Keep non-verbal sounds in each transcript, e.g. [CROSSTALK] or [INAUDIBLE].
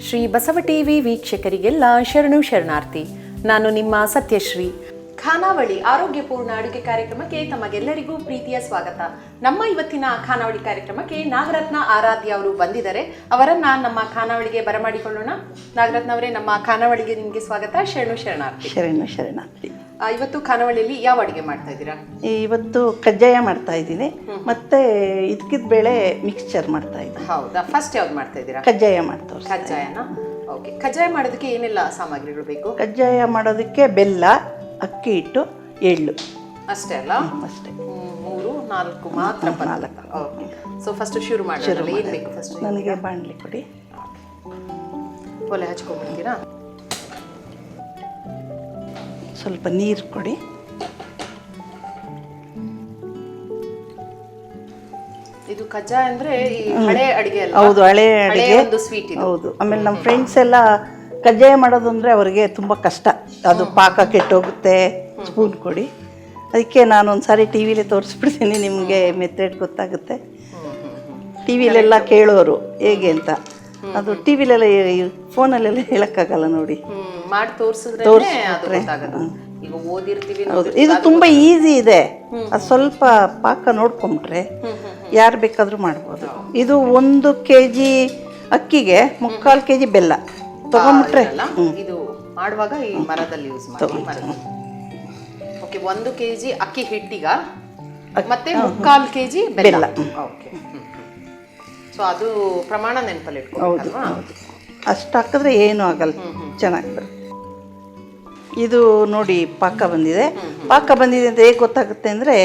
Shri Basava TV ವೀಕ್ಷಕರಿಗೆಲ್ಲ ಶರಣು ಶರಣಾರ್ಥಿ. ನಾನು ನಿಮ್ಮ ಸತ್ಯಶ್ರೀ. ಖಾನಾವಳಿ ಆರೋಗ್ಯಪೂರ್ಣ ಅಡುಗೆ ಕಾರ್ಯಕ್ರಮಕ್ಕೆ ತಮಗೆಲ್ಲರಿಗೂ ಪ್ರೀತಿಯ ಸ್ವಾಗತ. ನಮ್ಮ ಇವತ್ತಿನ ಖಾನಾವಳಿ ಕಾರ್ಯಕ್ರಮಕ್ಕೆ ನಾಗರತ್ನ ಆರಾಧ್ಯ ಅವರು ಬಂದಿದ್ದಾರೆ. ಅವರನ್ನ ನಮ್ಮ ಖಾನಾವಳಿಗೆ ಬರಮಾಡಿಕೊಳ್ಳೋಣ. ನಾಗರತ್ನ ಅವರೇ ನಮ್ಮ ಖಾನಾವಳಿಗೆ ನಿಮಗೆ ಸ್ವಾಗತ. ಶರಣು ಶರಣಾರ್ಥಿ. ಶರಣು ಶರಣಾರ್ಥಿ. ಆ, ಇವತ್ತು ಖಾನಾವಳಿಯಲ್ಲಿ ಯಾವ ಅಡುಗೆ ಮಾಡ್ತಾ ಇದ್ದೀರಾ? ಇವತ್ತು ಕಜ್ಜಾಯ ಮಾಡ್ತಾ ಇದ್ದೀನಿ. ಮತ್ತೆ ಇದಕ್ಕಿದ ಬೇಳೆ ಮಿಕ್ಸ್ಚರ್ ಮಾಡ್ತಾ ಇದ್ದೀನಿ. ಹೌದಾ? ಫಸ್ಟ್ ಯಾವ್ದು ಮಾಡ್ತಾ ಇದ್ದೀರಾ? ಕಜ್ಜಾಯ ಮಾಡ್ತಾ ಕಜ್ಜಾಯನ? ಓಕೆ ಕಜ್ಜಾಯ ಮಾಡೋದಕ್ಕೆ ಏನೆಲ್ಲ ಸಾಮಗ್ರಿಗಳು ಬೇಕು? ಕಜ್ಜಾಯ ಮಾಡೋದಕ್ಕೆ ಬೆಲ್ಲ ಅಕ್ಕಿ ಹಿಟ್ಟು ಎಳ್ಳು. ಅಷ್ಟೇ ಅಲ್ಲ? ಅಷ್ಟೇ. ಮೂರು ನಾಲ್ಕು ಮಾತ್ರ ಪದಾರ್ಥ ಓಕೆ ಸೊ ಫಸ್ಟ್ ಶುರು ಮಾಡೋಣ. ಏನು ಬೇಕು ಫಸ್ಟ್ ನನಗೆ ಬಾಣಲಿ ಕೊಡಿ ಒಲೆ ಹಚ್ಕೊಂಡ್ಬಿಡ್ತೀರಾ? ಸ್ವಲ್ಪ ನೀರು ಕೊಡಿ. ಇದು ಕಜ್ಜಾಯ ಅಂದ್ರೆ ಹಳೆ ಅಡಿಗೆ ಹೌದು ಹಳೆ ಅಡಿಗೆ. ಒಂದು ಸ್ವೀಟ್ ಹೌದು. ಆಮೇಲೆ ನಮ್ಮ ಫ್ರೆಂಡ್ಸ್ ಎಲ್ಲ ಕಜ್ಜಾಯ ಮಾಡೋದಂದರೆ ಅವರಿಗೆ ಅವ್ರಿಗೆ ತುಂಬ ಕಷ್ಟ. ಅದು ಪಾಕ ಕೆಟ್ಟೋಗುತ್ತೆ ಸ್ಪೂನ್ ಕೊಡಿ. ಅದಕ್ಕೆ ನಾನು ಒಂದು ಸಾರಿ ಟಿ ವಿಲಿ ತೋರಿಸ್ಬಿಡ್ತೀನಿ ನಿಮಗೆ ಮೆಥಡ್ ಗೊತ್ತಾಗುತ್ತೆ. ಟಿ ವಿಲೆಲ್ಲ ಕೇಳೋರು ಹೇಗೆ ಅಂತ. ಅದು ಟಿ ವಿಲೆಲ್ಲ ಫೋನಲ್ಲೆಲ್ಲ ಹೇಳೋಕ್ಕಾಗಲ್ಲ ನೋಡಿ. ಮಾಡಿ ತೋರಿಸಿದ್ರೆ ಹೌದು. ಇದು ತುಂಬ ಈಸಿ ಇದೆ. ಅದು ಸ್ವಲ್ಪ ಪಾಕ ನೋಡ್ಕೊಂಬಿಟ್ರೆ ಯಾರು ಬೇಕಾದರೂ ಮಾಡ್ಬೋದು. ಇದು ಒಂದು ಕೆ ಜಿ ಅಕ್ಕಿಗೆ ಮುಕ್ಕಾಲು ಕೆ ಜಿ ಬೆಲ್ಲ. ತೊಗೊಂಬಿಟ್ರೆ ಅಲ್ಲ ಇದು ಮಾಡುವಾಗ ಈ ಮರದಲ್ಲಿ ಯೂಸ್ ಮಾಡಿ ಮರದಲ್ಲಿ. ಓಕೆ ಒಂದು ಕೆಜಿ ಅಕ್ಕಿ ಹಿಟ್ಟಿಗ ಮತ್ತೆ ಮುಕ್ಕಾಲು ಕೆಜಿ ಬೆಲ್ಲ. ಓಕೆ ಸೊ ಅದು ಪ್ರಮಾಣ ನೆನಪಲ್ಲಿ ಹೌದು ಅಷ್ಟು ಹಾಕಿದ್ರೆ ಏನೂ ಆಗಲ್ಲ. ಚೆನ್ನಾಗಿ ಬರುತ್ತೆ. ಇದು ನೋಡಿ ಪಾಕ ಬಂದಿದೆ. ಪಾಕ ಬಂದಿದೆ ಅಂತ ಹೇಗೆ ಗೊತ್ತಾಗುತ್ತೆ ಅಂದರೆ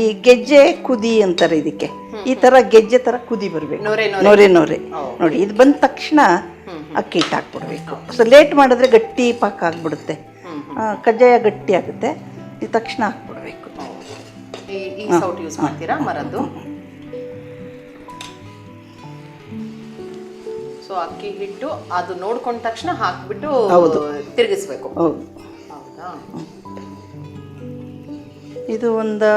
ಈ ಗೆಜ್ಜೆ ಕುದಿ ಅಂತಾರೆ ಇದಕ್ಕೆ. ಈ ಥರ ಗೆಜ್ಜೆ ಥರ ಕುದಿ ಬರಬೇಕು. ನೊರೆ ನೊರೆ. ನೋಡಿ ಇದು ಬಂದ ತಕ್ಷಣ ಅಕ್ಕಿ ಹಿಟ್ಟು ಹಾಕ್ಬಿಡ್ಬೇಕು. ಸೊ ಲೇಟ್ ಮಾಡಿದ್ರೆ ಗಟ್ಟಿ ಪಾಕ ಆಗ್ಬಿಡುತ್ತೆ. ಕಜ್ಜಾಯ ಗಟ್ಟಿ ಆಗುತ್ತೆ. ಇದು ತಕ್ಷಣ ಹಾಕ್ಬಿಡ್ಬೇಕು. ಈ ಈ ಸೌಟ್ ಯೂಸ್ ಮಾಡ್ತೀರಾ? ಮರದ್ದು? ಸೊ ಅಕ್ಕಿ ಹಿಟ್ಟು ಅದು ನೋಡ್ಕೊಂಡ ತಕ್ಷಣ ಹಾಕ್ಬಿಟ್ಟು ತಿರುಗಿಸ್ಬೇಕು. ಹೌದು. ಹೌದಾ? ಇದು ಒಂದು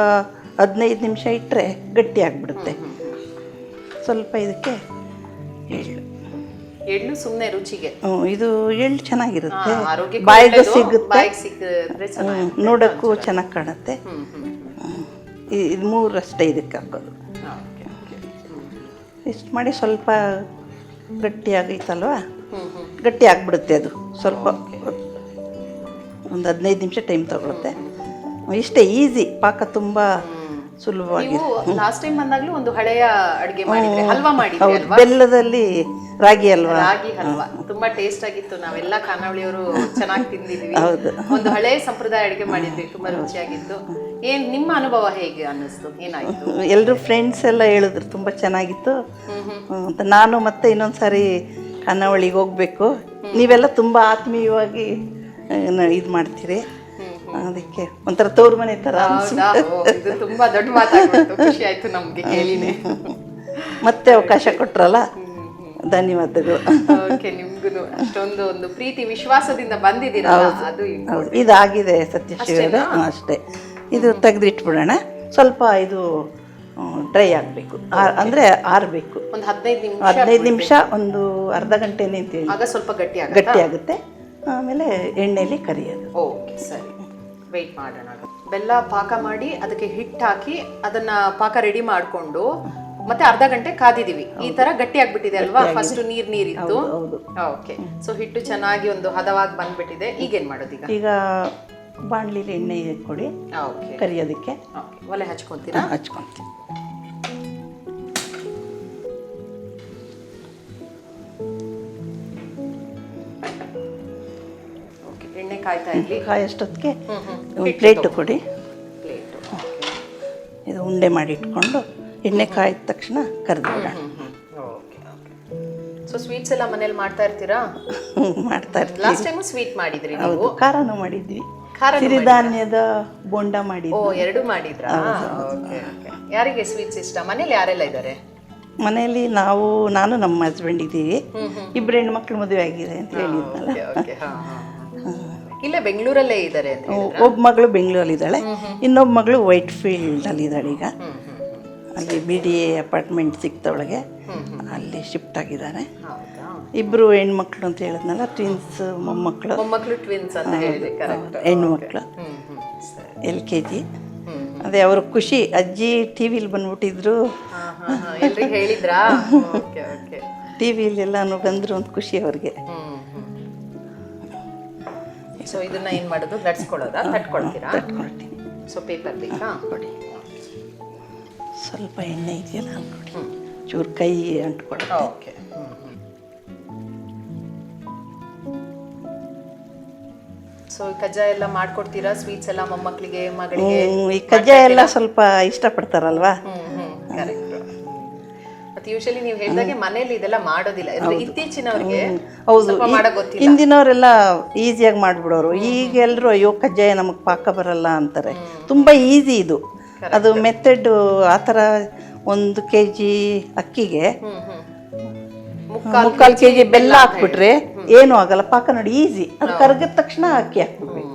ಹದಿನೈದು ನಿಮಿಷ ಇಟ್ಟರೆ ಗಟ್ಟಿ ಆಗಿಬಿಡುತ್ತೆ. ಸ್ವಲ್ಪ ಇದಕ್ಕೆ ಎಳ್ಳು. ಎಳ್ಳು ಸುಮ್ಮನೆ ರುಚಿಗೆ. ಹ್ಞೂ ಇದು ಎಳ್ಳು ಚೆನ್ನಾಗಿರುತ್ತೆ. ಬಾಯಿಗೆ ಸಿಗುತ್ತೆ. ನೋಡೋಕ್ಕೂ ಚೆನ್ನಾಗಿ ಕಾಣುತ್ತೆ. ಇದು ಮೂರಷ್ಟೇ ಇದಕ್ಕೆ ಹಾಕೋದು. ಇಷ್ಟು ಮಾಡಿ ಸ್ವಲ್ಪ ಗಟ್ಟಿ ಆಗೈತಲ್ವಾ? ಗಟ್ಟಿ ಆಗಿಬಿಡುತ್ತೆ ಅದು. ಸ್ವಲ್ಪ ಒಂದು ಹದಿನೈದು ನಿಮಿಷ ಟೈಮ್ ತಗೊಳುತ್ತೆ. ಇಷ್ಟೇ ಈಸಿ. ಪಾಕ ತುಂಬ ಸುಲಭವಾಗಿ ಲಾಸ್ಟ್ ಟೈಮ್ ಬಂದಾಗಲೂ ಒಂದು ಹಳೆಯ ಅಡುಗೆ ಮಾಡಿದ್ರೆ ಹಲ್ವಾ ಮಾಡಿ ಬೆಲ್ಲದಲ್ಲಿ ರಾಗಿ ಅಲ್ವಾ? ರಾಗಿ ಹಲ್ವಾ ತುಂಬಾ ಟೇಸ್ಟ್ ಆಗಿತ್ತು. ನಾವೆಲ್ಲ ಖಾನಾವಳಿಯವರು ಚೆನ್ನಾಗಿ ತಿಂದಿದ್ವಿ. ಹೌದು. ಒಂದು ಹಳೆ ಸಂಪ್ರದಾಯ ಅಡಿಗೆ ಮಾಡಿದ್ವಿ. ತುಂಬಾ ರುಚಿಯಾಗಿತ್ತು. ಏನ್ ನಿಮ್ಮ ಅನುಭವ ಹೇಗೆ ಅನ್ನಿಸ್ತು? ಏನಾಯ್ತು? ಎಲ್ಲರೂ ಫ್ರೆಂಡ್ಸ್ ಎಲ್ಲ ಹೇಳಿದ್ರು ತುಂಬ ಚೆನ್ನಾಗಿತ್ತು. ಅಂತ ನಾನು ಮತ್ತೆ ಇನ್ನೊಂದು ಸಾರಿ ಖಾನಾವಳಿಗೆ ಹೋಗ್ಬೇಕು ನೀವೆಲ್ಲ ತುಂಬ ಆತ್ಮೀಯವಾಗಿ ಇದು ಮಾಡ್ತೀರಿ. ಅದಕ್ಕೆ ಒಂಥರ ತೋರ್ ಮನೆ ತರ ತುಂಬಾ ದೊಡ್ಡ ಮಾತಾಡ್ತು ಖುಷಿ ಆಯ್ತು ನಮ್ಗೆ ಹೇಳಿನೇ ಮತ್ತೆ ಅವಕಾಶ ಕೊಟ್ರಲ್ಲ? ಧನ್ಯವಾದಗಳು. ಓಕೆ ನಿಮ್ಗೂ ಅಷ್ಟೊಂದು ಒಂದು ಪ್ರೀತಿ ವಿಶ್ವಾಸದಿಂದ ಬಂದಿದ್ದೀರಾ ಅದು ಇದಾಗಿದೆ ಸತ್ಯಶಿವರೇ ಅಷ್ಟೇ ಇದು ತೆಗೆದಿಟ್ಬಿಡೋಣ. ಸ್ವಲ್ಪ ಇದು ಡ್ರೈ ಆಗಬೇಕು. ಅಂದರೆ ಆರಬೇಕು. ಒಂದು ಹದಿನೈದು ನಿಮಿಷ ಹದಿನೈದು ನಿಮಿಷ ಒಂದು ಅರ್ಧ ಗಂಟೆ ನಿಂತೀವಿ ಆಗ ಸ್ವಲ್ಪ ಗಟ್ಟಿ ಗಟ್ಟಿ ಆಗುತ್ತೆ. ಆಮೇಲೆ ಎಣ್ಣೆಯಲ್ಲಿ ಕರಿಯೋದು. ಓಕೆ ಸರಿ. ವೆಯ್ಟ್ ಮಾಡೋಣ. ಬೆಲ್ಲ ಪಾಕ ಮಾಡಿ ಅದಕ್ಕೆ ಹಿಟ್ಟು ಹಾಕಿ ಅದನ್ನು ಪಾಕ ರೆಡಿ ಮಾಡಿಕೊಂಡು ಮತ್ತೆ ಅರ್ಧ ಗಂಟೆ ಕಾದಿದೀವಿ ಈ ತರ ಗಟ್ಟಿ ಆಗ್ಬಿಟ್ಟಿದೆ ಅಲ್ವಾ? ಫಸ್ಟ್ ನೀರ್ ನೀರಿತ್ತು ಓಕೆ ಸೊ ಹಿಟ್ಟು ಚೆನ್ನಾಗಿ ಒಂದು ಹದವಾಗಿ ಬಂದ್ಬಿಟ್ಟಿದೆ. ಈಗೇನ್ ಮಾಡೋದು ಈಗ? ಈಗ ಬಾಣಲಿಲಿ ಎಣ್ಣೆ ಕೊಡಿ ಓಕೆ ಕರಿಯೋದಕ್ಕೆ. ಒಲೆ ಹಚ್ಕೊಂತೀರಾ? ಹಚ್ಕೊಂತೀನಿ. ಓಕೆ ಎಣ್ಣೆ ಕಾಯ್ತಾ ಇರ್ಲಿ. ಕಾಯಷ್ಟೊತ್ತಿಗೆ ಒಂದು ಪ್ಲೇಟು ಕೊಡಿ. ಪ್ಲೇಟು. ಇದು ಉಂಡೆ ಮಾಡಿ ಇಟ್ಕೊಂಡು ಎಣ್ಣೆ ಕಾಯ್ದ ತಕ್ಷಣ ಕರೆದಿಡೋಣ ಸೊ ಸ್ವೀಟ್ಸ್ ಎಲ್ಲ ಮನೇಲಿ ಮಾಡ್ತಾ ಇರ್ತೀರಾ? ಮಾಡ್ತಾ ಇರ್ತೀವಿ. ಲಾಸ್ಟ್ ಟೈಮು ಸ್ವೀಟ್ ಮಾಡಿದ್ರಿ ನೀವು? ಖಾರನೂ ಮಾಡಿದ್ವಿ. ಖಾರ ಸಿರಿಧಾನ್ಯದ ಬೋಂಡ ಓ ಮಾಡಿದ್ವಿ ಎರಡು ಮಾಡಿದ್ರಾ? ಓಕೆ ಓಕೆ ಯಾರಿಗೆ ಸ್ವೀಟ್ಸ್ ಇಷ್ಟ? ಮನೇಲಿ ಯಾರೆಲ್ಲ ಇದ್ದಾರೆ ಮನೆಯಲ್ಲಿ ನಾವು ನಾನು ನಮ್ಮ ಹಸ್ಬೆಂಡ್ ಇದ್ದೀವಿ. ಇಬ್ಬರು ಹೆಣ್ಮಕ್ಳು ಮದುವೆ ಆಗಿದೆ ಅಂತ ಹೇಳಿದ್ನಲ್ಲ. ಓಕೆ ಇಲ್ಲೇ ಬೆಂಗಳೂರಲ್ಲೇ ಇದ್ದಾರೆ ಅಂತ ಒಬ್ಬ ಮಗಳು ಬೆಂಗಳೂರಲ್ಲಿ ಇದ್ದಾಳೆ ಇನ್ನೊಬ್ಬ ಮಗಳು ವೈಟ್ ಫೀಲ್ಡ್ ಅಲ್ಲಿ ಇದ್ದಾಳೆ ಈಗ ಅಲ್ಲಿ ಬಿ ಡಿ ಎ ಅಪಾರ್ಟ್ಮೆಂಟ್ ಸಿಕ್ತವಳಿಗೆ ಅಲ್ಲಿ ಶಿಫ್ಟ್ ಆಗಿದ್ದಾರೆ. ಇಬ್ಬರು ಹೆಣ್ಮಕ್ಳು ಅಂತ ಹೇಳಿದ್ನಲ್ಲ ಟ್ವಿನ್ಸ್ ಮೊಮ್ಮಕ್ಕಳು ಮೊಮ್ಮಕ್ಕಳು ಟ್ವಿನ್ಸ್ ಅಂತ ಹೇಳಿದೆ ಕರೆಕ್ಟ್ ಹೆಣ್ಮಕ್ಳು. L K G. ಅದೇ ಅವ್ರ ಖುಷಿ ಅಜ್ಜಿ ಟಿ ವಿಲಿ ಬಂದ್ಬಿಟ್ಟಿದ್ರು. ಹೇಳಿದ್ರಾ? ಟಿ ವಿಲೆಲ್ಲಾನು ಬಂದರು ಒಂದು ಖುಷಿ ಅವ್ರಿಗೆ. ಸೊ ಇದನ್ನ ಏನು ಮಾಡೋದು? ನಡ್ಸ್ಕೊಳ್ಳೋದಾ? ತಟ್ಕೊಳ್ತೀರಾ? ತಟ್ಕೊಳ್ತೀನಿ. ಸೊ ಪೇಪರ್ ಬೇಕಾ? ಕೊಡಿ. ಸ್ವಲ್ಪ ಎಣ್ಣೆ ಇದೆಯಲ್ಲ ನೋಡಿ ಚೂರು ಕೈ ಅಂಟ್ಕೊಡುತ್ತೆ ಓಕೆ. ಸೊ ಕಜ್ಜಾಯ ಎಲ್ಲ ಮಾಡ್ಕೊಡ್ತೀರಾ? ಸ್ವೀಟ್ಸ್ ಎಲ್ಲ ಮೊಮ್ಮಕ್ಕಳಿಗೆ ಮಗಳಿಗೆ? ಈ ಕಜ್ಜಾಯ ಎಲ್ಲ ಸ್ವಲ್ಪ ಇಷ್ಟಪಡ್ತಾರಲ್ವಾ? ಮತ್ತೆ ಯೂಶಲಿ ನೀವು ಹೇಳಿದಾಗೆ ಮನೆಯಲ್ಲಿ ಇದೆಲ್ಲ ಮಾಡೋದಿಲ್ಲ. ಅಂದ್ರೆ ಇತ್ತೀಚಿನವ್ರಿಗೆ ಹೌದು. ಸ್ವಲ್ಪ ಮಾಡಕ್ ಗೊತ್ತಿಲ್ಲ. ಹಿಂದಿನವರೆಲ್ಲ ಈಸಿಯಾಗಿ ಮಾಡಿಬಿಡೋರು. ಈಗ ಎಲ್ಲರೂ ಅಯ್ಯೋ ಕಜ್ಜಾಯ ನಮಗೆ ಪಾಕ ಬರಲ್ಲ ಅಂತಾರೆ. ತುಂಬ ಈಸಿ ಇದು. ಅದು ಮೆಥಡ್ ಆ ಥರ ಒಂದು ಕೆ ಜಿ ಅಕ್ಕಿಗೆ ಮುಕ್ಕಾಲ್ ಕೆ ಜಿ ಬೆಲ್ಲ ಹಾಕ್ಬಿಟ್ರೆ ಏನೂ ಆಗಲ್ಲ ಪಾಕ ನೋಡಿ ಈಸಿ ಅದು ಕರಗಿದ ತಕ್ಷಣ ಅಕ್ಕಿ ಹಾಕ್ಬಿಡ್ಬೇಕು.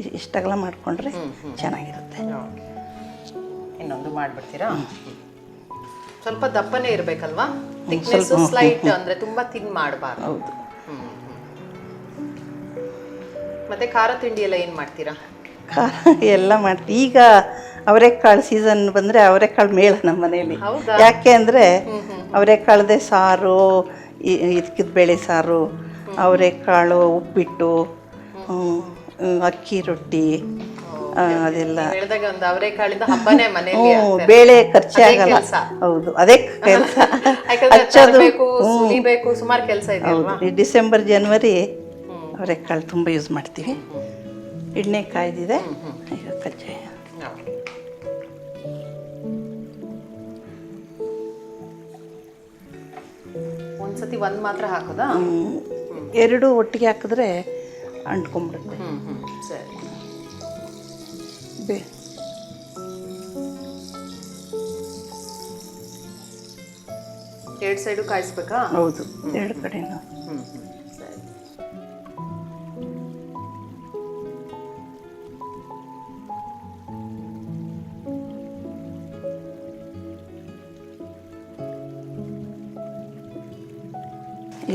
ಇ- ಮಾಡಿಕೊಂಡ್ರೆ ಮಾಡ್ಕೊಂಡ್ರೆ ಚೆನ್ನಾಗಿರುತ್ತೆ. ಇನ್ನೊಂದು ಮಾಡ್ಬಿಡ್ತೀರಾ? ಸ್ವಲ್ಪ ದಪ್ಪನೇ ಇರಬೇಕಲ್ವಾ? ಥಿಕ್ನೆಸ್ ಸ್ಲೈಟ್ ಅಂದ್ರೆ ತುಂಬಾ ತಿನ್ ಮಾಡಬಾರ್ದು. ಹೌದು. ಮತ್ತೆ ಖಾರ ತಿಂಡಿ ಎಲ್ಲ ಏನು ಮಾಡ್ತೀರಾ? ಖಾರ [LAUGHS] ಎಲ್ಲ ಮಾಡ್ತೀವಿ ಈಗ ಅವರೆಕಾಳು ಸೀಸನ್ ಬಂದರೆ ಅವರೆಕಾಳು ಮೇಳ ನಮ್ಮ ಮನೇಲಿ? ಯಾಕೆ ಅಂದರೆ ಅವರೆಕಾಳದೆ ಸಾರು ಇದಕ್ಕಿದ ಬೇಳೆ ಸಾರು ಅವರೆಕಾಳು ಉಪ್ಪಿಟ್ಟು ಅಕ್ಕಿ ರೊಟ್ಟಿ ಅದೆಲ್ಲ. ಬೇಳೆ ಖರ್ಚೇ ಆಗಲ್ಲ. ಹೌದು ಅದೇ ಕೆಲಸ. [LAUGHS] ಹಚ್ಚೋದು ಸುಮಾರು ಕೆಲಸ ಇದೆ ಡಿಸೆಂಬರ್ ಜನವರಿ ಅವರೆಕಾಳು ತುಂಬ ಯೂಸ್ ಮಾಡ್ತೀವಿ. ಎಣ್ಣೆ ಕಾಯ್ದಿದೆ. ಈಗ ಕಜ್ಜಾಯ. ಒಂದ್ಸತಿ ಒಂದ್ ಮಾತ್ರ ಹಾಕೋದಾ. ಎರಡು ಒಟ್ಟಿಗೆ ಹಾಕಿದ್ರೆ ಹ್ಮ್ ಸರಿ. ಬೇ. ಎರಡ್ ಸೈಡು ಕಾಯಿಸ್ಬೇಕಾ? ಹೌದು. ಎರಡು ಕಡೆನೂ.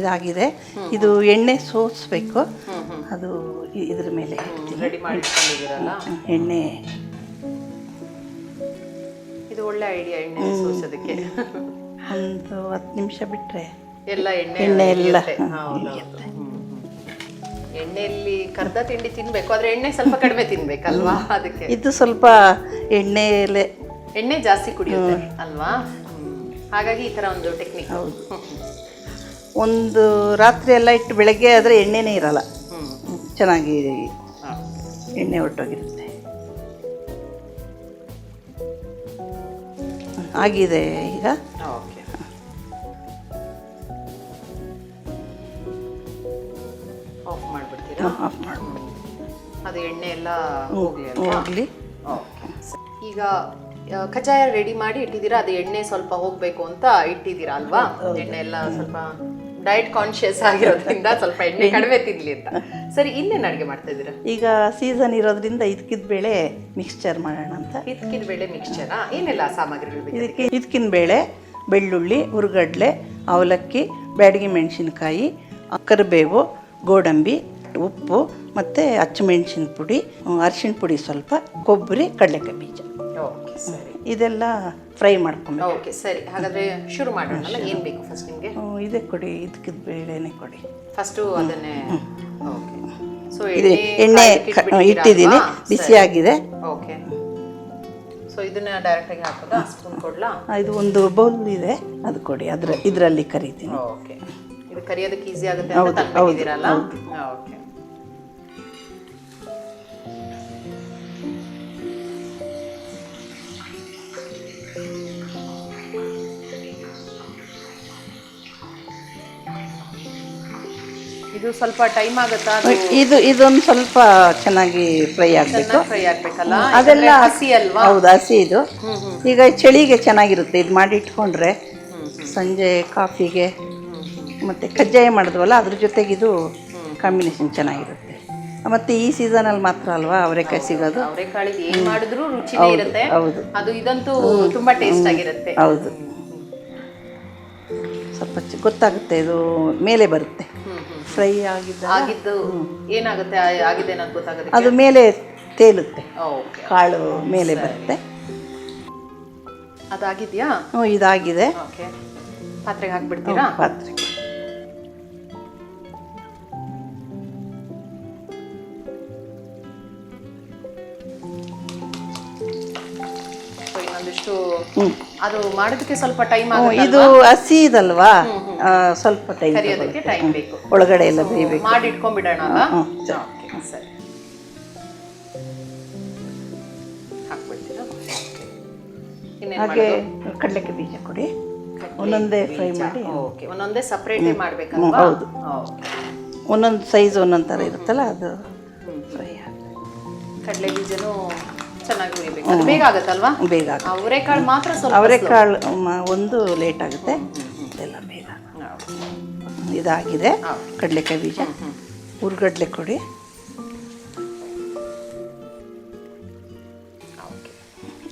ಇದಾಗಿದೆ. ಇದು ಎಣ್ಣೆ ಸೋಸ್ಬೇಕು. ಅದು ಇದ್ರ ಮೇಲೆ ರೆಡಿ ಎಣ್ಣೆ. ಇದು ಒಳ್ಳೆ ಐಡಿಯಾ ಎಣ್ಣೆ ಸೋಸೋದಕ್ಕೆ. ಒಂದು ಹತ್ತು ನಿಮಿಷ ಬಿಟ್ಟರೆ ಎಲ್ಲ ಎಣ್ಣೆ ಎಣ್ಣೆ ಎಲ್ಲ. ಎಣ್ಣೆಯಲ್ಲಿ ಕರ್ದ ತಿಂಡಿ ತಿನ್ಬೇಕು ಆದ್ರೆ ಎಣ್ಣೆ ಸ್ವಲ್ಪ ಕಡಿಮೆ ತಿನ್ಬೇಕಲ್ವಾ? ಅದಕ್ಕೆ. ಇದು ಸ್ವಲ್ಪ ಎಣ್ಣೆಲೆ ಎಣ್ಣೆ ಜಾಸ್ತಿ ಕುಡಿಯುತ್ತೆ ಅಲ್ವಾ? ಹಾಗಾಗಿ ಈ ತರ ಒಂದು ಟೆಕ್ನಿಕ್ ಹೌದು. ಒಂದು ರಾತ್ರಿ ಎಲ್ಲ ಇಟ್ಟು ಬೆಳಗ್ಗೆ ಆದರೆ ಎಣ್ಣೆನೇ ಇರಲ್ಲ. ಚೆನ್ನಾಗಿ. ಎಣ್ಣೆ ಹೊರಟೋಗಿರುತ್ತೆ ಹ್ಮ್, ಆಗಿದೆ ಈಗ? ಓಕೆ. ಆಫ್ ಮಾಡ್ಬಿಡ್ತೀರಾ? ಆಫ್ ಮಾಡ್ಬಿಡಿ ಅದು ಎಣ್ಣೆ ಎಲ್ಲ ಹೋಗ್ಲಿ. ಈಗ ಕಜ್ಜಾಯ ರೆಡಿ ಮಾಡಿ ಇಟ್ಟಿದ್ದೀರಾ? ಅದು ಎಣ್ಣೆ ಸ್ವಲ್ಪ ಹೋಗ್ಬೇಕು ಅಂತ ಇಟ್ಟಿದ್ದೀರಾ ಅಲ್ವಾ? ಎಣ್ಣೆ ಎಲ್ಲ ಸ್ವಲ್ಪ ಡಯಟ್ ಕಾನ್ಶಿಯಸ್ ಆಗಿರೋದ್ರಿಂದ ಸ್ವಲ್ಪ ಎಣ್ಣೆ ಕಡಿಮೆ ತಿನ್ಲಿ ಅಂತ. ಸರಿ ಇನ್ನೇನು ಅಡುಗೆ ಮಾಡ್ತಾ ಇದ್ದೀರಾ? ಈಗ ಸೀಸನ್ ಇರೋದ್ರಿಂದ ಇದಕ್ಕಿದ ಬೇಳೆ ಮಿಕ್ಸ್ಚರ್ ಮಾಡೋಣ ಅಂತ. ಇದ್ಕಿದ ಬೇಳೆ ಮಿಕ್ಸ್ಚರ್ ಏನೆಲ್ಲ ಸಾಮಗ್ರಿಗಳು ಬೇಕು ಇದಕ್ಕೆ ಇದಕ್ಕಿನ ಬೇಳೆ ಬೆಳ್ಳುಳ್ಳಿ ಹುರುಗಡ್ಲೆ ಅವಲಕ್ಕಿ ಬ್ಯಾಡಗಿ ಮೆಣಸಿನ್ಕಾಯಿ ಕರಿಬೇವು ಗೋಡಂಬಿ ಉಪ್ಪು ಮತ್ತು ಮೆಣಸಿನ ಪುಡಿ ಅರಿಶಿಣ ಪುಡಿ ಸ್ವಲ್ಪ ಕೊಬ್ಬರಿ ಕಡಲೆಕಾಯಿ ಬೀಜ. ಓಕೆ ಸರಿ. ಇದೆಲ್ಲ ಫ್ರೈ ಮಾಡ್ಕೊಬೇಕು. ಓಕೆ ಸರಿ. ಹಾಗಾದ್ರೆ ಶುರು ಮಾಡೋಣಲ್ಲ ಏನು ಬೇಕು ಫಸ್ಟ್ ನಿಮಗೆ? ಇದೇ ಕೊಡಿ. ಇದಕ್ಕೆ ಬೇಳೆನೆ ಕೊಡಿ. ಫಸ್ಟು ಅದನ್ನೇ ಓಕೆ. ಸೊ ಇದು ಎಣ್ಣೆ ಇಟ್ಟಿದ್ದೀನಿ. ಬಿಸಿ ಆಗಿದೆ ಓಕೆ. ಸೊ ಇದನ್ನ ಡೈರೆಕ್ಟಾಗಿ ಹಾಕೋದಾ? ಸ್ಪೂನ್ ಕೊಡ್ಲಾ? ಇದು ಒಂದು ಬೌಲ್ ಇದೆ. ಅದು ಕೊಡಿ. ಅದರ ಇದರಲ್ಲಿ ಕರಿತೀನಿ. ಓಕೆ. ಇದು ಕರಿಯೋದಕ್ಕೆ ಈಸಿ ಆಗುತ್ತೆ ಅಂತ ತಂದ್ಬಿಟ್ಟಿದ್ದೀರಲ್ಲ ಓಕೆ. ಇದು ಸ್ವಲ್ಪ ಟೈಮ್ ಆಗುತ್ತಾ? ಇದು ಇದೊಂದು ಸ್ವಲ್ಪ ಚೆನ್ನಾಗಿ ಫ್ರೈ ಆಗಬೇಕು. ಚೆನ್ನಾಗಿ ಫ್ರೈ ಆಗ್ಬೇಕಲ್ಲ ಅದೆಲ್ಲ ಹಸಿ ಅಲ್ವಾ? ಹೌದು ಹಸಿ ಇದು. ಈಗ ಚಳಿಗೆ ಚೆನ್ನಾಗಿರುತ್ತೆ ಇದು ಮಾಡಿ ಇಟ್ಕೊಂಡ್ರೆ ಸಂಜೆ ಕಾಫಿಗೆ ಮತ್ತು ಕಜ್ಜಾಯ ಮಾಡಿದ್ವಲ್ಲ ಅದ್ರ ಜೊತೆಗೆ ಇದು ಕಾಂಬಿನೇಷನ್ ಚೆನ್ನಾಗಿರುತ್ತೆ. ಮತ್ತೆ ಈ ಸೀಸನಲ್ಲಿ ಮಾತ್ರ ಅಲ್ವಾ ಅವರೆಕಾಯಿ ಸಿಗೋದು? ಅವರೆಕಾಳಿಗೆ ಏನು ಮಾಡಿದ್ರು ರುಚಿನೇ ಇರುತ್ತೆ. ಹೌದು. ಅದು ಇದಂತೂ ತುಂಬಾ ಟೇಸ್ಟ್ ಆಗಿರುತ್ತೆ. ಹೌದು. ಸ್ವಲ್ಪ ಗೊತ್ತಾಗುತ್ತೆ ಇದು ಮೇಲೆ ಬರುತ್ತೆ. ಫ್ರೈ ಆಗಿದ್ದ ಆಗಿದ್ದು ಏನಾಗುತ್ತೆ? ಆ- ಆಗಿದೆ ಅನ್ನೋದು ಗೊತ್ತಾಗುತ್ತೆ ಅದು ಮೇಲೆ ತೇಲುತ್ತೆ. ಓಕೆ. ಕಾಳು ಮೇಲೆ ಬರುತ್ತೆ. ಅದಾಗಿದ್ಯಾ? ಹ್ಞೂ ಇದಾಗಿದೆ. ಓಕೆ. ಪಾತ್ರೆಗೆ ಹಾಕ್ಬಿಡ್ತೀರಾ? ಪಾತ್ರೆ ಸೊ ಇನ್ನೊಂದಿಷ್ಟು ಹ್ಞೂ ಅದು ಮಾಡೋದಕ್ಕೆ ಸ್ವಲ್ಪ ಟೈಮ್ ಇದು ಹಸಿ ಇದಲ್ವಾ? ಸ್ವಲ್ಪ ಟೈಮ್ ಕರಿಯೋದಕ್ಕೆ ಟೈಮ್ ಬೇಕು. ಒಳಗಡೆ ಎಲ್ಲ ಬೇಯಬೇಕು. ಮಾಡಿ ಇಟ್ಕೊಂಡ್ಬಿಡೋಣ ಸರಿ. ಹಾಗೆ ಕಡಲೆಕಾಯಿ ಬೀಜ ಕೊಡಿ. ಒಂದೊಂದೇ ಫ್ರೈ ಮಾಡಿ. ಓಕೆ ಒಂದೊಂದೇ ಸಪ್ರೇಟೇ ಮಾಡಬೇಕು ಮಾಡ್ಬೇಕಲ್ವಾ? ಹೌದು. ಓಕೆ. ಒಂದೊಂದು ಸೈಜ್ ಒಂದೊಂದು ಥರ ಇರುತ್ತಲ್ಲ ಅದು ಫ್ರೈ ಕಡಲೆ ಬೀಜನೂ ಚೆನ್ನಾಗಿ ಉರಿಬೇಕು ಅದು ಬೇಗ ಆಗುತ್ತಲ್ವಾ? ಬೇಗ. ಅವರೆಕಾಳು ಮಾತ್ರ ಸ್ವಲ್ಪ ಅವರೆಕಾಳು ಒಂದು ಲೇಟ್ ಆಗುತ್ತೆ. ಇದೆಲ್ಲ ಬೇಗ. ಇದಾಗಿದೆ. ಕಡಲೆಕಾಯಿ ಬೀಜ. ಹುರ್ಗಡ್ಲೆ ಕೊಡಿ.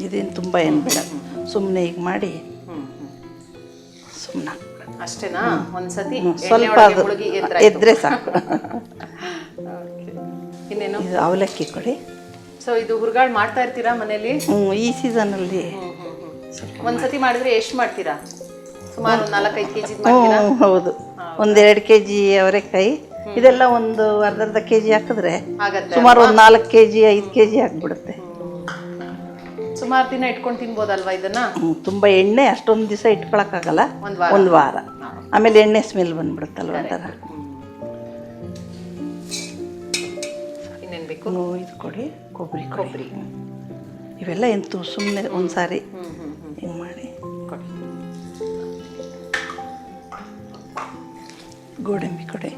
ಇದೇನು ತುಂಬ ಏನು ಬೇಡ. ಸುಮ್ಮನೆ ಈಗ ಮಾಡಿ. ಸುಮ್ಮನೆ ಅಷ್ಟೇನಾ? ಒಂದ್ಸತಿ ಸ್ವಲ್ಪ ಎದ್ರೆ ಸಾಕು. [LAUGHS] ಇನ್ನೇನು? ಅವಲಕ್ಕಿ ಕೊಡಿ. ಸೊ ಇದು ಹುರ್ಗಾಳು ಮಾಡ್ತಾ ಇರ್ತೀರಾ ಮನೇಲಿ? ಹ್ಞೂ ಈ ಸೀಸನಲ್ಲಿ. ಒಂದ್ಸತಿ ಮಾಡಿದ್ರೆ ಎಷ್ಟು ಮಾಡ್ತೀರಾ? ಸುಮಾರು ಒಂದ್ ನಾಲ್ಕೈದು ಕೆಜಿ ಹ್ಞೂ ಹೌದು. ಒಂದೆರಡು ಕೆ ಜಿ ಅವರೆಕಾಯಿ. ಇದೆಲ್ಲ ಒಂದು ಅರ್ಧ ಅರ್ಧ ಕೆ ಜಿ ಹಾಕಿದ್ರೆ ಆಗತ್ತೆ ಸುಮಾರು ಒಂದು ನಾಲ್ಕು ಕೆ ಜಿ ಐದು ಕೆ ಜಿ ಆಗಿಬಿಡುತ್ತೆ ಸುಮಾರು ದಿನ ಇಟ್ಕೊಂಡು ತಿನ್ಬೋದಲ್ವಾ ಇದನ್ನ? ತುಂಬ ಎಣ್ಣೆ ಅಷ್ಟೊಂದು ದಿವಸ ಇಟ್ಕೊಳಕ್ಕಾಗಲ್ಲ. ಒಂದ್ ವಾರ. ಒಂದು ವಾರ. ಆಮೇಲೆ ಎಣ್ಣೆ ಸ್ಮೆಲ್ ಬಂದ್ಬಿಡುತ್ತಲ್ವ ಒಂಥರ ಇನ್ನೇನು ಬೇಕು? ಇದು ಕೊಡಿ. ಕೊಬ್ಬರಿ. ಕೊಬ್ಬರಿ. ಇವೆಲ್ಲ ಎಂತು ಸುಮ್ಮನೆ ಒಂದು ಸಾರಿ ಹಿಂಗೆ ಮಾಡಿ ಕೊಡಿ. ಗೋಡಂಬಿ ಕೊಡಿ.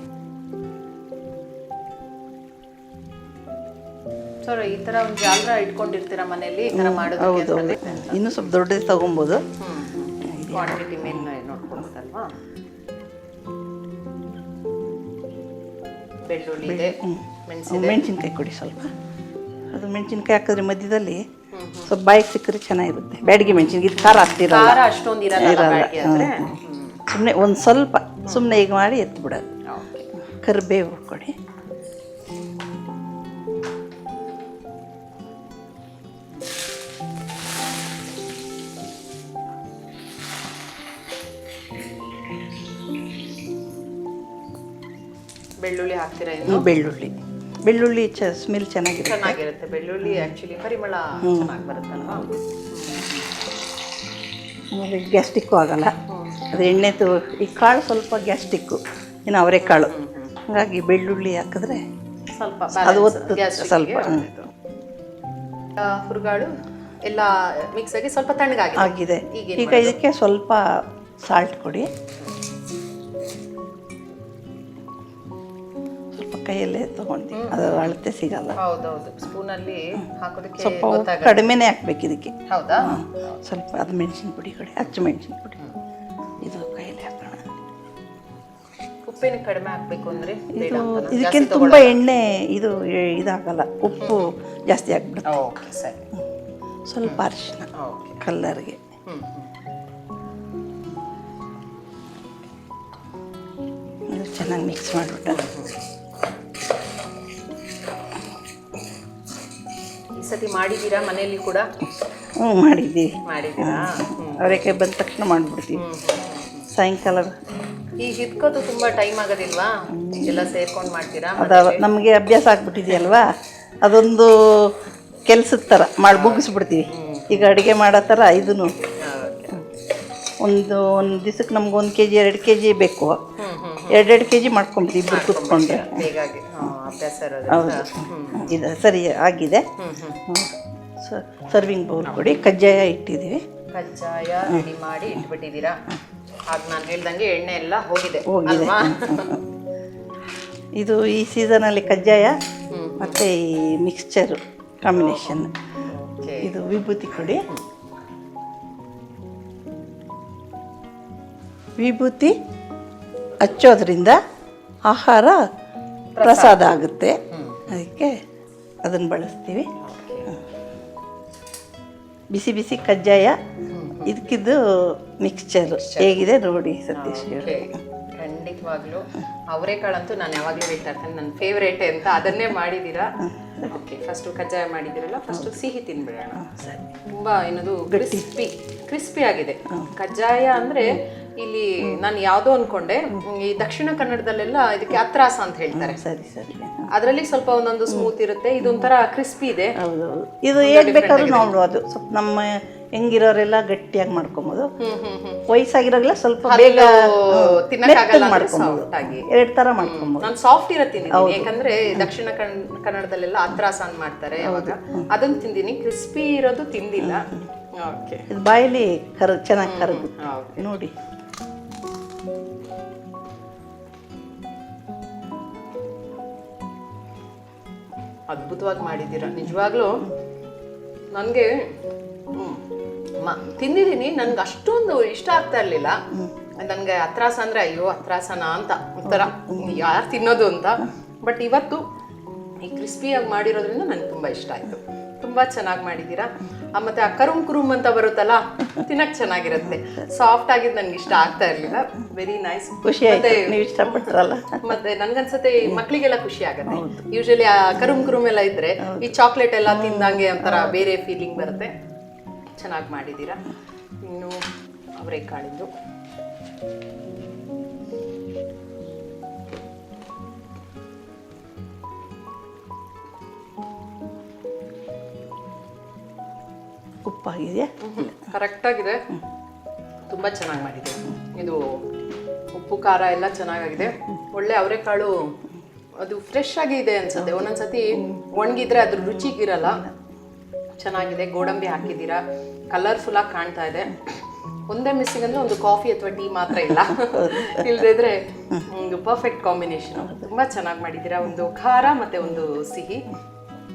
ಸರ್ ಈ ತರ ಒಂದು ಜಾಲರ ಇಟ್ಕೊಂಡಿರ್ತೀರಾ ಮನೆಯಲ್ಲಿ? ಈ ತರ ಮಾಡೋದು ಹೌದು ಇನ್ನೂ ಸ್ವಲ್ಪ ದೊಡ್ಡದು ತಗೊಬೋದು. ಕ್ವಾಂಟಿಟಿ ಮೇಲೆ ನೋಡ್ಕೊಬೇಕಲ್ವಾ ಬೆಳ್ಳುಳ್ಳಿ ಇದೆ. ಮೆಣಸಿನ ಮೆಣಸಿನ್ಕಾಯಿ ಕೊಡಿ ಸ್ವಲ್ಪ. ಅದು ಮೆಣಸಿನ್ಕಾಯಿ ಹಾಕಿದ್ರೆ ಮಧ್ಯದಲ್ಲಿ ಸ್ವಲ್ಪ ಬಾಯಿಗೆ ಸಿಕ್ಕರೆ ಚೆನ್ನಾಗಿರುತ್ತೆ. ಬ್ಯಾಡಿಗೆ ಮೆಣಸಿನ್ಕಾಯಿ ಇದು ಖಾರ ಹಾಕ್ತಿರಲ್ಲ ಖಾರ ಅಷ್ಟೊಂದು ಇರಲ್ಲ ಇರಲ್ಲ. ಅಂದ್ರೆ? ಸುಮ್ಮನೆ ಒಂದು ಸ್ವಲ್ಪ ಸುಮ್ಮನೆ ಈಗ ಮಾಡಿ ಎತ್ಬಿಡೋದು ಓಕೆ. ಕರಿಬೇವು ಕೊಡಿ. ಬೆಳ್ಳುಳ್ಳಿ ಹಾಕ್ತೀರಾ ಇನ್ನು? ಬೆಳ್ಳುಳ್ಳಿ. ಬೆಳ್ಳುಳ್ಳಿ ಚ ಸ್ಮೆಲ್ ಚೆನ್ನಾಗಿರುತ್ತೆ. ಚೆನ್ನಾಗಿರುತ್ತೆ. ಬೆಳ್ಳುಳ್ಳಿ ಆ್ಯಕ್ಚುಲಿ ಪರಿಮಳ ಚೆನ್ನಾಗಿ ಬರುತ್ತಲ್ವಾ? ಆಮೇಲೆ ಗ್ಯಾಸ್ಟಿಕ್ಕು ಆಗಲ್ಲ. ಅದು ಎಣ್ಣೆದು ಈ ಕಾಳು ಸ್ವಲ್ಪ ಗ್ಯಾಸ್ಟಿಕ್ಕು ಇನ್ನು ಅವರೆಕಾಳು ಹಾಗಾಗಿ ಬೆಳ್ಳುಳ್ಳಿ ಹಾಕಿದ್ರೆ ಸ್ವಲ್ಪ ಅದು ಒತ್ತು ಸ್ವಲ್ಪ, ಹುರುಗಾಳು ಎಲ್ಲ ಮಿಕ್ಸ್ ಆಗಿ ಸ್ವಲ್ಪ ತಣ್ಣಗಾಗಿದೆ. ಆಗಿದೆ. ಈಗ ಇದಕ್ಕೆ ಸ್ವಲ್ಪ ಸಾಲ್ಟ್ ಕೊಡಿ. ಕೈಯಲ್ಲೇ ತಗೊಂಡಿ ಅದು ಅಳತೆ ಸಿಗಲ್ಲ. ಹೌದೌದು. ಹೌದು ಅಲ್ಲಿ ಹಾಕೋದಕ್ಕೆ ಸ್ವಲ್ಪ ಕಡಿಮೆನೆ ಹಾಕ್ಬೇಕು ಇದಕ್ಕೆ. ಹೌದಾ? ಸ್ವಲ್ಪ ಅದು ಮೆಣಸಿನ ಪುಡಿ ಕಡೆ ಅಚ್ಚು ಮೆಣಸಿನ ಪುಡಿ. ಇದು ಕೈಯಲ್ಲಿ ಹಾಕೋಣ. ಉಪ್ಪೇನು ಕಡಿಮೆ ಹಾಕ್ಬೇಕು ಅಂದ್ರೆ ಇದು ಅಂತನಾ? ಇದಕ್ಕೆ ಜಾಸ್ತಿ ತುಂಬ ಎಣ್ಣೆ ಇದು ಇದಾಗಲ್ಲ. ಉಪ್ಪು ಜಾಸ್ತಿ ಆಗ್ಬಿಡುತ್ತೆ ಓಕೆ ಸರಿ. ಸ್ವಲ್ಪ ಅರಿಶಿನ ಕಲ್ಲರ್ಗೆ. ಚೆನ್ನಾಗಿ ಮಿಕ್ಸ್ ಮಾಡಿಬಿಟ್ಟು. ಈ ಸತಿ ಮಾಡಿದ್ದೀರಾ ಮನೆಯಲ್ಲಿ ಕೂಡ? ಹ್ಞೂ ಮಾಡಿದ್ದೀವಿ ಮಾಡಿದ್ದೀರಾ? ಹ್ಮ್ ಅವರೆಕಾಯಿ ಬಂದ ತಕ್ಷಣ ಮಾಡಿಬಿಡ್ತೀವಿ. ಹ್ಮ್ ಹ್ಮ್ ಸಾಯಂಕಾಲ. ಈ ಹಿದ್ಕೋದು ತುಂಬಾ ಟೈಮ್ ಆಗೋದಿಲ್ವಾ? ಎಲ್ಲ ಸೇರ್ಕೊಂಡು ಮಾಡ್ತೀರಾ ಅದು ನಮಗೆ ಅಭ್ಯಾಸ ಆಗ್ಬಿಟ್ಟಿದೆಯಲ್ವಾ? ಅದೊಂದು ಕೆಲ್ಸದ ಥರ ಮಾಡಿ ಮುಗಿಸ್ಬಿಡ್ತೀವಿ. ಈಗ ಅಡುಗೆ ಮಾಡೋ ಥರ ಇದನ್ನು Okay. ಒಂದು ಒಂದು ದಿವಸಕ್ಕೆ ನಮ್ಗೆ ಒಂದು ಕೆ ಜಿ ಎರಡು ಕೆ ಜಿ ಬೇಕು. ಹ್ಮ್. ಎರಡೆರಡು ಕೆ ಜಿ ಮಾಡ್ಕೊಂಬಿಡಿ ಇಬ್ಬರು ಕೂತ್ಕೊಂಡ್ರೆ ಬೇಗಾಗಿ ಹಾ, ಅಭ್ಯಾಸ ಹೌದು. ಇದು ಸರಿ ಆಗಿದೆ. ಸರ್ವಿಂಗ್ ಬೌಲ್ ಕೊಡಿ. ಕಜ್ಜಾಯ ಇಟ್ಟಿದ್ದೀವಿ. ಕಜ್ಜಾಯ ರೆಡಿ ಮಾಡಿ ಇಟ್ಬಿಟ್ಟಿದ್ದೀರಾ? ಆಗ ನಾನು ಹೇಳ್ದಂಗೆ ಎಣ್ಣೆ ಎಲ್ಲ ಹೋಗಿದೆ. ಹೋಗಿದೆ. [LAUGHS] ಇದು ಈ ಸೀಸನಲ್ಲಿ ಕಜ್ಜಾಯ. ಮತ್ತು ಈ ಮಿಕ್ಸ್ಚರು ಕಾಂಬಿನೇಷನ್ ಇದು ವಿಭೂತಿ ಕೊಡಿ. ವಿಭೂತಿ ಹಚ್ಚೋದ್ರಿಂದ ಆಹಾರ ಪ್ರಸಾದ ಆಗುತ್ತೆ. ಅದಕ್ಕೆ ಅದನ್ನು ಬಳಸ್ತೀವಿ. ಬಿಸಿ ಬಿಸಿ ಕಜ್ಜಾಯ ಇದಕ್ಕಿದ್ದು ಮಿಕ್ಸ್ಚರ್ ಹೇಗಿದೆ ನೋಡಿ ಸತೀಶ್ ಓಕೆ ಖಂಡಿತವಾಗ್ಲೂ. ಅವರೆಕಾಳಂತೂ ನಾನು ಯಾವಾಗಲೂ ಹೇಳ್ತಾ ಇರ್ತೇನೆ ನನ್ನ ಫೇವ್ರೇಟ್ ಅಂತ ಅದನ್ನೇ ಮಾಡಿದ್ದೀರಾ ಓಕೆ ಫಸ್ಟು ಕಜ್ಜಾಯ ಮಾಡಿದ್ದೀರಲ್ಲ ಫಸ್ಟು ಸಿಹಿ ತಿನ್ಬಿಡೋಣ. ತುಂಬ ಏನದು ಕ್ರಿಸ್ಪಿ ಕ್ರಿಸ್ಪಿ ಆಗಿದೆ. ಕಜ್ಜಾಯ ಅಂದ್ರೆ ಇಲ್ಲಿ ನಾನು ಯಾವುದೋ ಅನ್ಕೊಂಡೆ ಈ ದಕ್ಷಿಣ ಕನ್ನಡದಲ್ಲೆಲ್ಲ ಇದಕ್ಕೆ ಅತ್ರಾಸ ಅಂತ ಹೇಳ್ತಾರೆ. ಸರಿ ಸರಿ. ಅದರಲ್ಲಿ ಸ್ವಲ್ಪ ಒಂದೊಂದು ಸ್ಮೂತ್ ಇರುತ್ತೆ ಇದೊಂಥರ ಕ್ರಿಸ್ಪಿ ಇದೆ. ಇದು ಹೇಗ್ ಬೇಕಾದ್ರೂ ನೋಡ್ಬೋದು ಸ್ವಲ್ಪ ನಮ್ಮ ಹೆಂಗಿರೋರೆಲ್ಲ ಗಟ್ಟಿಯಾಗಿ ಮಾಡ್ಕೊಬೋದು. ವಯಸ್ಸಾಗಿರೋರೆಲ್ಲ ಸ್ವಲ್ಪ ಬೇಗ ತಿನ್ನಕ್ಕಾಗಲ್ಲ ಅಂದ್ರೆ ಮಾಡ್ಕೊಬೋದು soft ಆಗಿ. ಎರಡು ತರ ಮಾಡ್ಕೊಬೋದು. ನಾನು ಸಾಫ್ಟ್ ಇರೋ ತಿಂದಿದ್ದೀನಿ ಯಾಕಂದ್ರೆ ದಕ್ಷಿಣ ಕನ್- ಕನ್ನಡದಲ್ಲೆಲ್ಲ ಅತ್ರಾಸ ಅಂತ ಮಾಡ್ತಾರೆ ಅವಾಗ. ಅದನ್ನ ತಿಂದಿನಿ ಕ್ರಿಸ್ಪಿ ಇರೋದು ತಿಂದಿಲ್ಲ. ಓಕೆ ಇದು ಬಾಯಲ್ಲಿ ಕರ ಚೆನ್ನಾಗಿ ಕರಗುತ್ತೆ ನೋಡಿ. ಅದ್ಭುತವಾಗಿ ಮಾಡಿದ್ದೀರ. ನಿಜವಾಗ್ಲೂ ನನಗೆ ತಿಂದಿದ್ದೀನಿ. ನನ್ಗೆ ಅಷ್ಟೊಂದು ಇಷ್ಟ ಆಗ್ತಾ ಇರಲಿಲ್ಲ. ನನಗೆ ಹತ್ರಾಸ ಅಂದರೆ ಅಯ್ಯೋ ಹತ್ರಾಸನ ಅಂತ ಒಂಥರ ಯಾರು ತಿನ್ನೋದು ಅಂತ. ಬಟ್ ಇವತ್ತು ಈ ಕ್ರಿಸ್ಪಿಯಾಗಿ ಮಾಡಿರೋದ್ರಿಂದ ನನಗೆ ತುಂಬ ಇಷ್ಟ ಆಯಿತು. ತುಂಬ ಚೆನ್ನಾಗಿ ಮಾಡಿದ್ದೀರಾ. ಮತ್ತು ಮತ್ತೆ ಆ ಕರುಮ್ ಕುರುಮ್ ಅಂತ ಬರುತ್ತಲ್ಲ ತಿನ್ನಕ್ಕೆ ಚೆನ್ನಾಗಿರುತ್ತೆ. ಸಾಫ್ಟ್ ಆಗಿದ್ದು ನನಗೆ ಇಷ್ಟ ಆಗ್ತಾ ಇರ್ಲಿಲ್ಲ. ವೆರಿ ನೈಸ್ ಖುಷಿ ಆಯ್ತು. ನೀವು ಇಷ್ಟಪಟ್ರಲ್ಲ ಮತ್ತೆ ನನ್ಗನ್ಸತ್ತೆ ಮಕ್ಕಳಿಗೆಲ್ಲ ಖುಷಿ ಆಗುತ್ತೆ. ಯೂಶಲಿ ಆ ಕರುಮ್ ಕುರುಮ್ ಎಲ್ಲ ಇದ್ರೆ ಈ ಚಾಕ್ಲೇಟ್ ಎಲ್ಲ ತಿಂದಂಗೆ ಒಂಥರ ಬೇರೆ ಫೀಲಿಂಗ್ ಬರುತ್ತೆ. ಚೆನ್ನಾಗಿ ಮಾಡಿದ್ದೀರಾ? ಇನ್ನು ಅವರೇ ಕಾಳಿದ್ದು ಉಪ್ಪಾಗಿದೆಯಾ? ಕರೆಕ್ಟ್ ಆಗಿದೆ. ತುಂಬಾ ಚೆನ್ನಾಗಿ ಮಾಡಿದೆ. ಇದು ಉಪ್ಪು, ಖಾರ ಎಲ್ಲ ಚೆನ್ನಾಗಿದೆ ಒಳ್ಳೆ ಅವರೆಕಾಳು ಅದು ಫ್ರೆಶ್ ಆಗಿ ಇದೆ ಅನ್ಸುತ್ತೆ. ಒಂದೊಂದ್ಸತಿ ಒಣಗಿದ್ರೆ ಅದ್ರ ರುಚಿಗಿರಲ್ಲ. ಚೆನ್ನಾಗಿದೆ. ಗೋಡಂಬಿ ಹಾಕಿದ್ದೀರಾ? ಕಲರ್ಫುಲ್ ಆಗಿ ಕಾಣ್ತಾ ಇದೆ. ಒಂದೇ ಮಿಸ್ಸಿಂಗ್ ಅಂದ್ರೆ ಒಂದು ಕಾಫಿ ಅಥವಾ ಟೀ ಮಾತ್ರ ಇಲ್ಲ. ಇಲ್ದಿದ್ರೆ ಒಂದು ಪರ್ಫೆಕ್ಟ್ ಕಾಂಬಿನೇಷನ್ ತುಂಬಾ ಚೆನ್ನಾಗಿ ಮಾಡಿದ್ದೀರಾ? ಒಂದು ಖಾರ ಮತ್ತೆ ಒಂದು ಸಿಹಿ.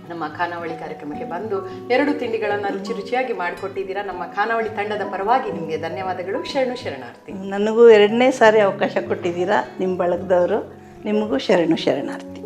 ನಮ್ಮ ಖಾನಾವಳಿ ಕಾರ್ಯಕ್ರಮಕ್ಕೆ ಬಂದು ಎರಡು ತಿಂಡಿಗಳನ್ನು ರುಚಿ ರುಚಿಯಾಗಿ ಮಾಡಿಕೊಟ್ಟಿದ್ದೀರಾ. ನಮ್ಮ ಖಾನಾವಳಿ ತಂಡದ ಪರವಾಗಿ ನಿಮಗೆ ಧನ್ಯವಾದಗಳು. ಶರಣು ಶರಣಾರ್ಥಿ. ನನಗೂ ಎರಡನೇ ಸಾರಿ ಅವಕಾಶ ಕೊಟ್ಟಿದ್ದೀರಾ, ನಿಮ್ಮ ಬಳಗದವರು. ನಿಮಗೂ ಶರಣು ಶರಣಾರ್ಥಿ.